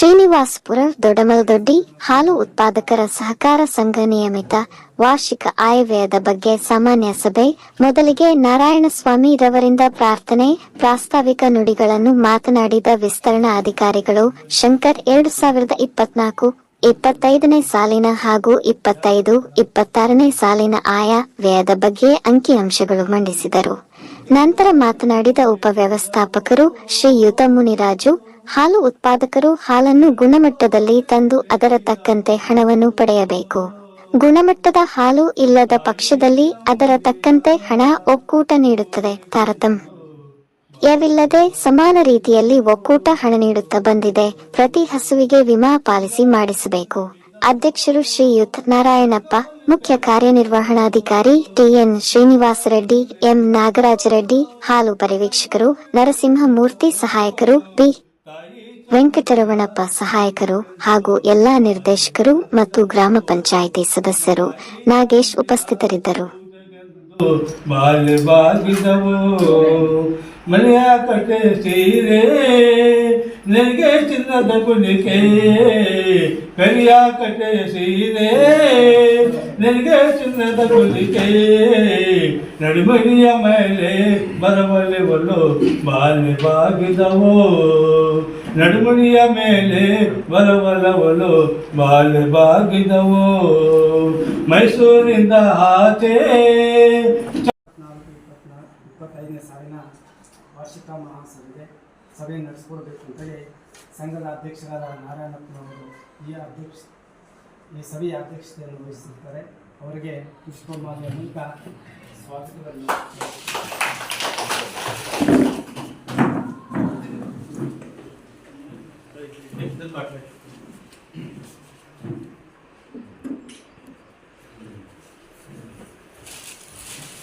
ಶ್ರೀನಿವಾಸಪುರ, ದೊಡ್ಡಮಲದೊಡ್ಡಿ, ಹಾಲು ಉತ್ಪಾದಕರ ಸಹಕಾರ ಸಂಘ ನಿಯಮಿತ ವಾರ್ಷಿಕ ಆಯವ್ಯಯದ ಬಗ್ಗೆ ಸಾಮಾನ್ಯ ಸಭೆ. ಮೊದಲಿಗೆ ನಾರಾಯಣಸ್ವಾಮಿ ರವರಿಂದ ಪ್ರಾರ್ಥನೆ, ಪ್ರಾಸ್ತಾವಿಕ ನುಡಿಗಳನ್ನು ಮಾತನಾಡಿದ ವಿಸ್ತರಣಾ ಅಧಿಕಾರಿಗಳು. ಶಂಕರ್, ಎರಡು ಸಾವಿರದ ಇಪ್ಪತ್ನಾಲ್ಕು ಇಪ್ಪತ್ತೈದನೇ ಸಾಲಿನ ಹಾಗೂ ಇಪ್ಪತ್ತೈದು, ಇಪ್ಪತ್ತಾರನೇ ಸಾಲಿನ ಆಯಾ ವ್ಯಯದ ಬಗ್ಗೆ ಅಂಕಿಅಂಶಗಳು ಮಂಡಿಸಿದರು. ನಂತರ ಮಾತನಾಡಿದ ಉಪವ್ಯವಸ್ಥಾಪಕರು ಶ್ರೀಯುತ ಮುನಿರಾಜು ಹಾಲು ಉತ್ಪಾದಕರು ಹಾಲನ್ನು ಗುಣಮಟ್ಟದಲ್ಲಿ ತಂದು ಅದರ ತಕ್ಕಂತೆ ಹಣವನ್ನು ಪಡೆಯಬೇಕು. ಗುಣಮಟ್ಟದ ಹಾಲು ಇಲ್ಲದ ಪಕ್ಷದಲ್ಲಿ ಅದರ ತಕ್ಕಂತೆ ಹಣ ಒಕ್ಕೂಟ ನೀಡುತ್ತದೆ. ತಾರತಮ್ಯ ಯವಿಲ್ಲದೆ ಸಮಾನ ರೀತಿಯಲ್ಲಿ ಒಕ್ಕೂಟ ಹಣ ನೀಡುತ್ತಾ ಬಂದಿದೆ. ಪ್ರತಿ ಹಸುವಿಗೆ ವಿಮಾ ಪಾಲಿಸಿ ಮಾಡಿಸಬೇಕು. ಅಧ್ಯಕ್ಷರು ಶ್ರೀಯುತ್ ನಾರಾಯಣಪ್ಪ, ಮುಖ್ಯ ಕಾರ್ಯನಿರ್ವಹಣಾಧಿಕಾರಿ ಟಿಎನ್ ಶ್ರೀನಿವಾಸ ರೆಡ್ಡಿ, ಎಂ. ನಾಗರಾಜ ರೆಡ್ಡಿ, ಹಾಲು ಪರಿವೀಕ್ಷಕರು ನರಸಿಂಹಮೂರ್ತಿ ಸಹಾಯಕರು, ಬಿ. ವೆಂಕಟರಮಣಪ್ಪ ಸಹಾಯಕರು ಹಾಗೂ ಎಲ್ಲಾ ನಿರ್ದೇಶಕರು ಮತ್ತು ಗ್ರಾಮ ಪಂಚಾಯಿತಿ ಸದಸ್ಯರು ನಾಗೇಶ್ ಉಪಸ್ಥಿತರಿದ್ದರು. ಮನೆಯ ಕಟ್ಟೆ ಸೀರೆ ನಿನಗೆ ಚಿನ್ನದ ಕುಣಿಕೆ. ಕರಿಯ ಕಟ್ಟೆ ಸೀರೆ ನಿನಗೆ ಚಿನ್ನದ ಕುಣಿಕೆ. ನಡುಮಡಿಯ ಮೇಲೆ ಬರಬಲೆವಲು ಬಾಲ್ಯ ಬಾಗಿದವು. ನಡುಮಣಿಯ ಮೇಲೆ ಬರಬಲವಲು ಬಾಲ್ಯ ಬಾಗಿದವು. ಮೈಸೂರಿಂದ ಆಚೆ. ಇಪ್ಪತ್ತೈದನೇ ವಾರ್ಷಿಕ ಮಹಾಸಭೆಗೆ ಸಭೆ ನಡೆಸ್ಕೊಡ್ಬೇಕು ಅಂತೇಳಿ ಸಂಘದ ಅಧ್ಯಕ್ಷರಾದ ನಾರಾಯಣಪ್ಪನವರು ಈ ಅಧ್ಯಕ್ಷ, ಈ ಸಭೆಯ ಅಧ್ಯಕ್ಷತೆಯನ್ನು ವಹಿಸಿರ್ತಾರೆ. ಅವರಿಗೆ ಪುಷ್ಪಮಾಲೆಯ ಮೂಲಕ ಸ್ವಾಗತವನ್ನು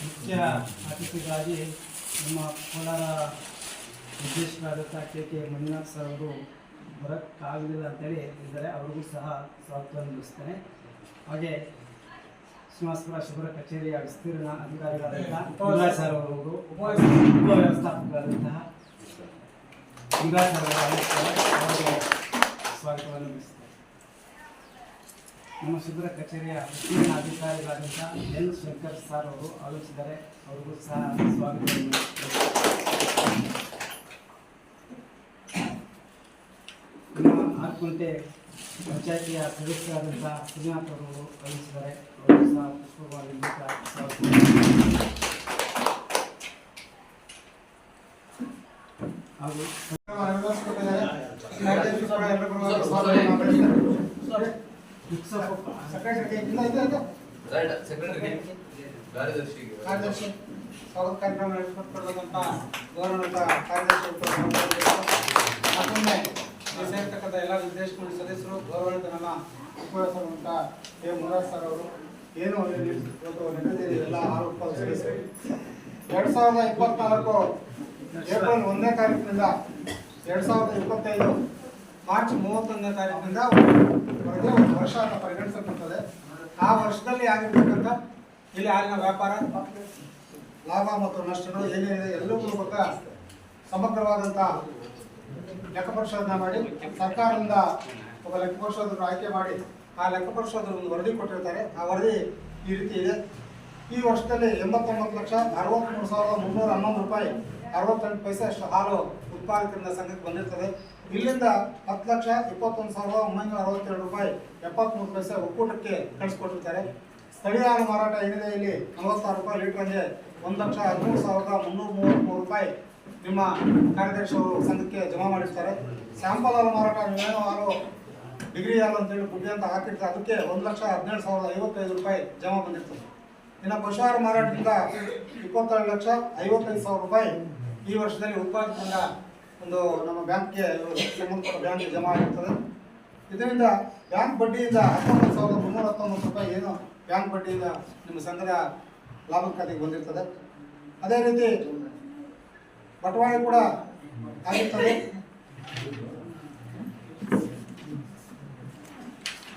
ಮುಖ್ಯ ಅತಿಥಿಗಳಾಗಿ ನಮ್ಮ ಕೋಲಾರ ನಿರ್ದೇಶಕರಾದಂಥ ಕೆ ಕೆ ಮಂಜುನಾಥ್ ಸರ್ ಅವರು ಬರೋಕ್ಕಾಗಲಿಲ್ಲ ಅಂತೇಳಿ ಇದ್ದಾರೆ ಅವ್ರಿಗೂ ಸಹ ಸ್ವಾಗತವನ್ನು ನಿಲ್ಲಿಸ್ತೇನೆ ಹಾಗೆ ಶ್ರೀನಿವಾಸಪುರ ಶಿಬಿರ ಕಚೇರಿಯ ವಿಸ್ತೀರ್ಣ ಅಧಿಕಾರಿಗಳಾದಂತಹ ಸರ್ ಅವರು ಉಪವ್ಯವಸ್ಥಾಪಕರಾದಂತಹ ಮಂಜುನಾಥ್ ಸರ್. ಅವರಿಗೆ ಸ್ವಾಗತವನ್ನು ನಮ್ಮ ಶಿಬಿರ ಕಚೇರಿಯ ವಿಸ್ತೀರ್ಣ ಅಧಿಕಾರಿಗಳಾದಂಥ ಎನ್ ಶಂಕರ್ ಸರ್ ಅವರು ಆಲೋಚಿಸಿದ್ದಾರೆ ಅವರಿಗೂ ಸಹ ಸ್ವಾಗತವನ್ನು ನಮ್ಮ ಆರ್ಕುಂಟೆ ಪಂಚಾಯತಿಯ ಸದಸ್ಯರಾದಂಥ ಶ್ರೀನಾಥ್ ಅವರು ಆಲೋಚಿಸಿದ್ದಾರೆ ಅವರು ಸಹ ಪುಷ್ಪವಾಗಿ ಸ್ವಾಗತ ಕಾರ್ಯದರ್ಶಿಗೆ ಕಾರ್ಯದರ್ಶಿ ಕಾರ್ಯದರ್ಶಿ ಎಲ್ಲ ನಿರ್ದೇಶಕರು ಸದಸ್ಯರು ಉಪನ್ಯಾಸಕರಾದಂಥ ಎ ಮುರಾಜ್ ಸರ್ ಅವರು ಏನು ಎಲ್ಲ ಆರು ಉತ್ಪಾದಕ ಸದಸ್ಯರು ಎರಡು ಸಾವಿರದ ಇಪ್ಪತ್ನಾಲ್ಕು ಏಪ್ರಿಲ್ ಒಂದನೇ ತಾರೀಕಿನಿಂದ ಎರಡು ಸಾವಿರದ ಇಪ್ಪತ್ತೈದು ಮಾರ್ಚ್ ಮೂವತ್ತೊಂದನೇ ತಾರೀಕಿನಿಂದ ಒಂದು ವರ್ಷ ಅಂತ ಪರಿಗಣಿಸಲ್ಪಡ್ತದೆ. ಆ ವರ್ಷದಲ್ಲಿ ಆಗಿರ್ತಕ್ಕಂಥ ಇಲ್ಲಿ ಹಾಲಿನ ವ್ಯಾಪಾರ, ಲಾಭ ಮತ್ತು ನಷ್ಟಗಳು ಏನೇನಿದೆ ಎಲ್ಲವೂ ಕೂಡ ಸಮಗ್ರವಾದಂಥ ಲೆಕ್ಕ ಪರಿಶೋಧನೆ ಮಾಡಿ, ಸರ್ಕಾರದಿಂದ ಒಬ್ಬ ಲೆಕ್ಕ ಪರಿಶೋಧಕರು ಆಯ್ಕೆ ಮಾಡಿ, ಆ ಲೆಕ್ಕ ಪರಿಶೋಧಕರು ಒಂದು ವರದಿ ಕೊಟ್ಟಿರ್ತಾರೆ. ಆ ವರದಿ ಈ ರೀತಿ ಇದೆ. ಈ ವರ್ಷದಲ್ಲಿ ಎಂಬತ್ತೊಂಬತ್ತು ಲಕ್ಷ ಅರವತ್ತ್ಮೂರು ಸಾವಿರದ ಮುನ್ನೂರ ಹನ್ನೊಂದು ರೂಪಾಯಿ, ಅರವತ್ತೆಂಟು ಪೈಸೆ ಅಷ್ಟು ಹಾಲು ಉತ್ಪಾದಕರಿಂದ ಸಂಘಕ್ಕೆ ಬಂದಿರ್ತದೆ. ಇಲ್ಲಿಂದ ಹತ್ತು ಲಕ್ಷ ಇಪ್ಪತ್ತೊಂದು ಸಾವಿರದ ಒಂಬೈನೂರ ಅರವತ್ತೆರಡು ರೂಪಾಯಿ ಎಪ್ಪತ್ತ್ಮೂರು ಪೈಸೆ ಒಕ್ಕೂಟಕ್ಕೆ ಕಳಿಸ್ಕೊಟ್ಟಿರ್ತಾರೆ. ಸ್ಥಳೀಯ ಹಾಲು ಮಾರಾಟ ಏನಿದೆ ಇಲ್ಲಿ? ನಲವತ್ತಾರು ರೂಪಾಯಿ ಲೀಟ್ರಿಗೆ ಒಂದು ಲಕ್ಷ ಹದಿಮೂರು ಸಾವಿರದ ಮುನ್ನೂರ ಮೂವತ್ತ್ಮೂರು ರೂಪಾಯಿ ನಿಮ್ಮ ಕಾರ್ಯದರ್ಶಿ ಅವರು ಸಂಘಕ್ಕೆ ಜಮಾ ಮಾಡಿರ್ತಾರೆ. ಸ್ಯಾಂಪಲ್ ಹಾಲು ಮಾರಾಟ ನೀವೇನೋ ಹಾಲು, ಡಿಗ್ರಿ ಹಾಲು ಅಂತೇಳಿ ಗುಡ್ಡೆ ಅಂತ ಹಾಕಿರ್ತಾರೆ. ಅದಕ್ಕೆ ಒಂದು ಲಕ್ಷ ಹದಿನೇಳು ಸಾವಿರದ ಐವತ್ತೈದು ರೂಪಾಯಿ ಜಮಾ ಬಂದಿರ್ತದೆ. ಇನ್ನು ಪಶುಹಾರ ಮಾರಾಟದಿಂದ ಇಪ್ಪತ್ತೆರಡು ಲಕ್ಷ ಐವತ್ತೈದು ಸಾವಿರ ರೂಪಾಯಿ ಈ ವರ್ಷದಲ್ಲಿ ಉತ್ಪಾದಕರಿಂದ ಒಂದು ನಮ್ಮ ಬ್ಯಾಂಕ್ಗೆ ಸಂಬಂಧಪಟ್ಟ ಬ್ಯಾಂಕ್ಗೆ ಜಮಾ ಆಗಿರ್ತದೆ ಇದರಿಂದ ಬ್ಯಾಂಕ್ ಬಡ್ಡಿಯಿಂದ ಹತ್ತೊಂಬತ್ತು ಸಾವಿರದ ಮುನ್ನೂರ ಹತ್ತೊಂಬತ್ತು ರೂಪಾಯಿ ಏನು ಬ್ಯಾಂಕ್ ಬಡ್ಡಿಯಿಂದ ನಿಮ್ಮ ಸಂಘದ ಲಾಭ ಖಾತೆಗೆ ಬಂದಿರ್ತದೆ. ಅದೇ ರೀತಿ ಬಟವಾಡಿ ಕೂಡ ಆಗಿರ್ತದೆ.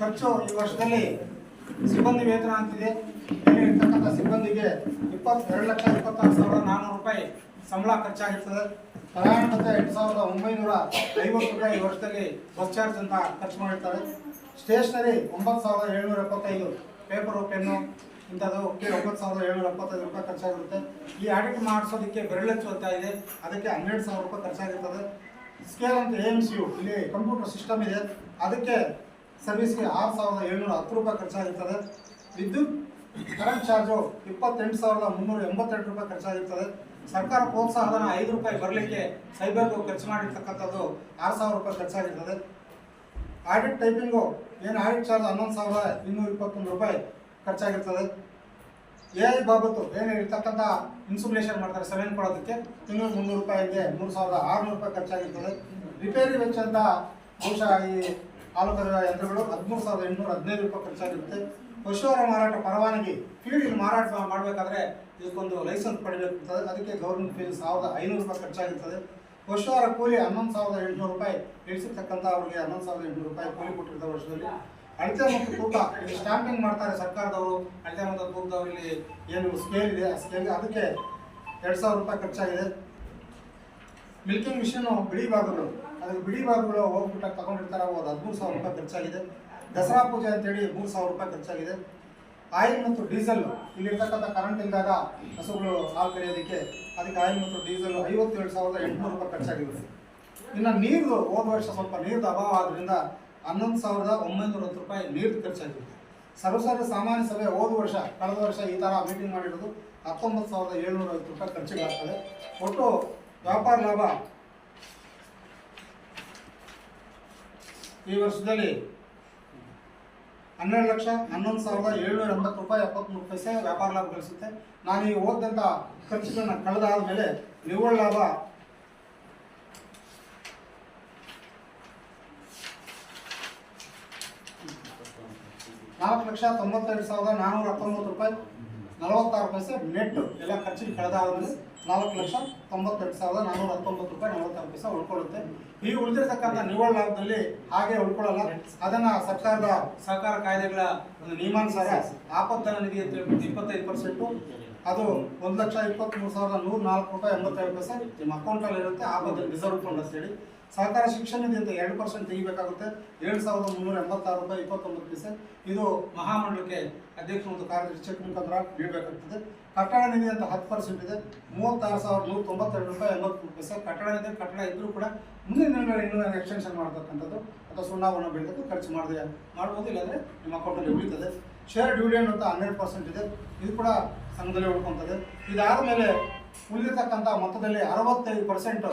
ಖರ್ಚು ಈ ವರ್ಷದಲ್ಲಿ ಸಿಬ್ಬಂದಿ ವೇತನ ಅಂತಿದೆ. ಇಲ್ಲಿ ಇರ್ತಕ್ಕಂಥ ಸಿಬ್ಬಂದಿಗೆ ಇಪ್ಪತ್ತೆರಡು ಲಕ್ಷ ಇಪ್ಪತ್ತಾರು ಸಾವಿರದ ನಾನ್ನೂರು ರೂಪಾಯಿ ಸಂಬಳ ಖರ್ಚಾಗಿರ್ತದೆ. ಪ್ರಯಾಣ ಎರಡು ಸಾವಿರದ ಒಂಬೈನೂರ ಐವತ್ತು ರೂಪಾಯಿ ವರ್ಷದಲ್ಲಿ ಬಸ್ ಚಾರ್ಜ್ ಅಂತ ಖರ್ಚು ಮಾಡಿರ್ತಾರೆ. ಸ್ಟೇಷನರಿ ಒಂಬತ್ತು ಸಾವಿರದ ಏಳ್ನೂರ ಎಪ್ಪತ್ತೈದು. ಪೇಪರು, ಪೆನ್ನು ಇಂಥದ್ದು ಒಂಬತ್ತು ಸಾವಿರದ ಏಳ್ನೂರ ಎಪ್ಪತ್ತೈದು ರೂಪಾಯಿ ಖರ್ಚಾಗಿರುತ್ತೆ. ಈ ಆಡಿಟ್ ಮಾಡಿಸೋದಕ್ಕೆ ಬೆರಳೆಚ್ಚು ಅಂತ ಇದೆ. ಅದಕ್ಕೆ ಹನ್ನೆರಡು ಸಾವಿರ ರೂಪಾಯಿ ಖರ್ಚಾಗಿರ್ತದೆ. ಸ್ಕೇಲ್ ಅಂತ ಎ ಎಂ ಸಿ ಯು, ಇಲ್ಲಿ ಕಂಪ್ಯೂಟರ್ ಸಿಸ್ಟಮ್ ಇದೆ. ಅದಕ್ಕೆ ಸರ್ವಿಸ್ಗೆ ಆರು ಸಾವಿರದ ಏಳ್ನೂರ ಹತ್ತು ರೂಪಾಯಿ ಖರ್ಚಾಗಿರ್ತದೆ. ವಿದ್ಯುತ್, ಕರೆಂಟ್ ಚಾರ್ಜು ಇಪ್ಪತ್ತೆಂಟು ಸಾವಿರದ ಮುನ್ನೂರ ಎಂಬತ್ತೆಂಟು ರೂಪಾಯಿ ಖರ್ಚಾಗಿರ್ತದೆ. ಸರ್ಕಾರ ಪ್ರೋತ್ಸಾಹಧನ ಐದು ರೂಪಾಯಿ ಬರಲಿಕ್ಕೆ ಸೈಬರ್ಗೂ ಖರ್ಚು ಮಾಡಿರ್ತಕ್ಕಂಥದ್ದು ಆರು ಸಾವಿರ ರೂಪಾಯಿ ಖರ್ಚಾಗಿರ್ತದೆ ಆಡಿಟ್ ಟೈಪಿಂಗು ಏನು ಆಡಿಟ್ ಚಾರ್ಜ್ ಹನ್ನೊಂದು ಸಾವಿರದ ಇನ್ನೂರ ಇಪ್ಪತ್ತೊಂದು ರೂಪಾಯಿ ಖರ್ಚಾಗಿರ್ತದೆ. ಎ ಐ ಬಾಬತ್ತು ಏನು ಇರ್ತಕ್ಕಂಥ ಇನ್ಸುಲೇಷನ್ ಮಾಡ್ತಾರೆ ಸೆವೆನ್ ಕೊಡೋದಕ್ಕೆ ತಿಂಗಳು ಮುನ್ನೂರು ರೂಪಾಯಿಗೆ ಮೂರು ಸಾವಿರದ ಆರುನೂರು ರೂಪಾಯಿ ಖರ್ಚಾಗಿರ್ತದೆ. ರಿಪೇರಿ ವೆಚ್ಚ ಅಂತ ಬಹುಶಃ ಈ ಹಾಲು ಕರೆಯುವ ಯಂತ್ರಗಳು ಹದಿಮೂರು ಸಾವಿರದ ಎಂಟುನೂರ ಹದಿನೈದು ರೂಪಾಯಿ ಖರ್ಚಾಗಿರುತ್ತೆ. ಪಶುಹಾರ ಮಾರಾಟ ಪರವಾನಗಿ ಫೀಲ್ಡ್ ಇಲ್ಲಿ ಮಾರಾಟ ಮಾಡಬೇಕಾದ್ರೆ ಇದಕ್ಕೊಂದು ಲೈಸೆನ್ಸ್ ಪಡೆಯಬೇಕಾಗ್ತದೆ ಅದಕ್ಕೆ ಗೌರ್ಮೆಂಟ್ ಫೀಸ್ ಸಾವಿರದ ಐನೂರು ರೂಪಾಯಿ ಖರ್ಚಾಗಿರ್ತದೆ. ಪಶುಹಾರ ಕೂಲಿ ಹನ್ನೊಂದು ಸಾವಿರದ ಎಂಟುನೂರು ರೂಪಾಯಿ ಇಳಿಸಿರ್ತಕ್ಕಂಥ ಅವರಿಗೆ ಹನ್ನೊಂದು ಸಾವಿರದ ಎಂಟುನೂರು ರೂಪಾಯಿ ಕೂಲಿ ಕೊಟ್ಟಿರ್ತಾರೆ ವರ್ಷದಲ್ಲಿ. ಅಳತೆ ಮತ್ತು ತೂಕ, ಇಲ್ಲಿ ಸ್ಟ್ಯಾಂಪಿಂಗ್ ಮಾಡ್ತಾರೆ ಸರ್ಕಾರದವರು. ಅಳತೆ ಮತ್ತು ತೂಕದವರಲ್ಲಿ ಏನು ಸ್ಕೇಲ್ ಇದೆ, ಆ ಸ್ಕೇಲ್ ಅದಕ್ಕೆ ಎರಡು ಸಾವಿರ ರೂಪಾಯಿ ಖರ್ಚಾಗಿದೆ. ಮಿಲ್ಕಿಂಗ್ ಮಿಷಿನ್ ಬಿಡಿ ಭಾಗಗಳು ಅದಕ್ಕೆ ಬಿಡಿ ಭಾಗಗಳು ಹೋಗ್ಬಿಟ್ಟು ತಗೊಂಡಿರ್ತಾರೆ. ಅದು ಹದಿಮೂರು ಸಾವಿರ ರೂಪಾಯಿ ಖರ್ಚಾಗಿದೆ. ದಸರಾ ಪೂಜೆ ಅಂತೇಳಿ ಮೂರು ಸಾವಿರ ರೂಪಾಯಿ ಖರ್ಚಾಗಿದೆ. ಆಯಿಲ್ ಮತ್ತು ಡೀಸೆಲ್ ಇಲ್ಲಿರ್ತಕ್ಕಂಥ ಕರೆಂಟ್ ಇಲ್ದಾಗ ಹಸುಗಳು ಹಾಲು ಕರೆಯೋದಕ್ಕೆ ಅದಕ್ಕೆ ಆಯಿಲ್ ಮತ್ತು ಡೀಸೆಲ್ ಐವತ್ತೇಳು ಸಾವಿರದ ಎಂಟುನೂರು ರೂಪಾಯಿ ಖರ್ಚಾಗಿದೆ ಇನ್ನು ನೀರು ಹೋದ ವರ್ಷ ಸ್ವಲ್ಪ ನೀರಿನ ಅಭಾವ ಆದ್ರಿಂದ ಹನ್ನೊಂದು ಸಾವಿರದ ಒಂಬೈನೂರ ಹತ್ತು ರೂಪಾಯಿ ನೀರು ಖರ್ಚಾಗಿದೆ. ಸರ್ವಸಾಧಾರಣ ಸಾಮಾನ್ಯ ಸಭೆ ಹೋದ ವರ್ಷ, ಕಳೆದ ವರ್ಷ ಈ ಥರ ಮೀಟಿಂಗ್ ಮಾಡಿರೋದು ಹತ್ತೊಂಬತ್ತು ಸಾವಿರದ ಏಳ್ನೂರ ಐವತ್ತು ರೂಪಾಯಿ ಖರ್ಚಿಗೆ ಆಗ್ತದೆ ಒಟ್ಟು ವ್ಯಾಪಾರ ಲಾಭ ಈ ವರ್ಷದಲ್ಲಿ ಹನ್ನೆರಡು ಲಕ್ಷ, ಹನ್ನೊಂದು ಸಾವಿರದ ಏಳ್ನೂರ ಎಂಬತ್ತು ರೂಪಾಯಿ ಎಪ್ಪತ್ತ್ಮೂರು ಪೈಸೆ ವ್ಯಾಪಾರ ಲಾಭ ಗಳಿಸುತ್ತೆ. ನಾನು ಈ ಓದಿದಂಥ ಖರ್ಚುಗಳನ್ನ ಕಳೆದಾದ ಮೇಲೆ ನಿವ್ವಳ ಲಾಭ ನಾಲ್ಕು ಲಕ್ಷ ತೊಂಬತ್ತೆರಡು ಸಾವಿರದ ನಾನ್ನೂರ ಹತ್ತೊಂಬತ್ತು ರೂಪಾಯಿ. ನಲವತ್ತಾರು ಪೈಸೆ ನೆಟ್ ಎಲ್ಲ ಖರ್ಚಿಗೆ ಕಳೆದಾದ್ಮೇಲೆ ನಾಲ್ಕು ಲಕ್ಷ ತೊಂಬತ್ತೆರಡು ಸಾವಿರದ ನಾನ್ನೂರ ಹತ್ತೊಂಬತ್ತು ರೂಪಾಯಿ ನಲವತ್ತಾರು ಪೈಸೆ ಉಳ್ಕೊಳ್ಳುತ್ತೆ. ಈ ಉಳಿದಿರ್ತಕ್ಕಂಥ ನಿವ್ವಳ ಲಾಭದಲ್ಲಿ ಹಾಗೆ ಉಳ್ಕೊಳ್ಳಲ್ಲ. ಅದನ್ನ ಸರ್ಕಾರದ ಸಹಕಾರ ಕಾಯ್ದೆಗಳ ಒಂದು ನಿಯಮಾನುಸಾರ ಆಪತ್ತನ ನಿಧಿ ಅಂತ ಹೇಳ್ಬಿಟ್ಟು ಇಪ್ಪತ್ತೈದು ಪರ್ಸೆಂಟು, ಅದು ಒಂದು ಲಕ್ಷ ಇಪ್ಪತ್ತ್ಮೂರು ಸಾವಿರದ ನೂರ ನಾಲ್ಕು ರೂಪಾಯಿ ಎಂಬತ್ತೈದು ಪೈಸೆ ನಿಮ್ಮ ಅಕೌಂಟಲ್ಲಿ ಇರುತ್ತೆ. ಆಪತ್ತಿನ ರಿಸರ್ವ್ ಫಂಡ್ ಅಂತೇಳಿ ಸಹಕಾರ ಶಿಕ್ಷಣ ನಿಧಿ ಅಂತ ಎರಡು ಪರ್ಸೆಂಟ್ ತೆಗಿಬೇಕಾಗುತ್ತೆ. ಎರಡು ಸಾವಿರದ ಮುನ್ನೂರ ಎಂಬತ್ತಾರು ರೂಪಾಯಿ ಇಪ್ಪತ್ತೊಂಬತ್ತು ಪೈಸೆ. ಇದು ಮಹಾಮಂಡಲಕ್ಕೆ ಅಧ್ಯಕ್ಷ ಮತ್ತು ಕಾರ್ಯದರ್ಶಿ ಚೆಕ್ ಮುಖಾಂತರ ನೀಡಬೇಕಾಗ್ತದೆ. ಕಟ್ಟಡ ನಿಧಿ ಅಂತ ಹತ್ತು ಪರ್ಸೆಂಟ್ ಇದೆ. ಮೂವತ್ತಾರು ಸಾವಿರದ ನೂರ ತೊಂಬತ್ತೆರಡು ರೂಪಾಯಿ ಎಂಬತ್ಮೂರು ಪೈಸೆ. ಕಟ್ಟಡ ಇದೆ. ಕಟ್ಟಡ ಇದ್ರೂ ಕೂಡ ಮುಂದಿನ ದಿನಗಳಲ್ಲಿ ಇನ್ನೂ ಎಕ್ಸ್ಟೆನ್ಷನ್ ಮಾಡತಕ್ಕಂಥದ್ದು. ಅಥವಾ ಸುಣ್ಣವನ್ನು ಬೆಳೆದಕ್ಕೆ ಖರ್ಚು ಮಾಡಿದೆ, ಮಾಡ್ಬೋದು. ಇಲ್ಲಾಂದರೆ ನಿಮ್ಮ ಅಕೌಂಟಲ್ಲಿ ಉಳಿತದೆ. ಶೇರ್ ಡ್ಯೂಲಿಯನ್ ಅಂತ ಹನ್ನೆರಡು ಪರ್ಸೆಂಟ್ ಇದೆ. ಇದು ಕೂಡ ಸಂಘದಲ್ಲಿ ಉಳ್ಕೊತದೆ ಇದಾದ ಮೇಲೆ ಉಳಿದಿರ್ತಕ್ಕಂಥ ಮೊತ್ತದಲ್ಲಿ ಅರವತ್ತೈದು ಪರ್ಸೆಂಟ್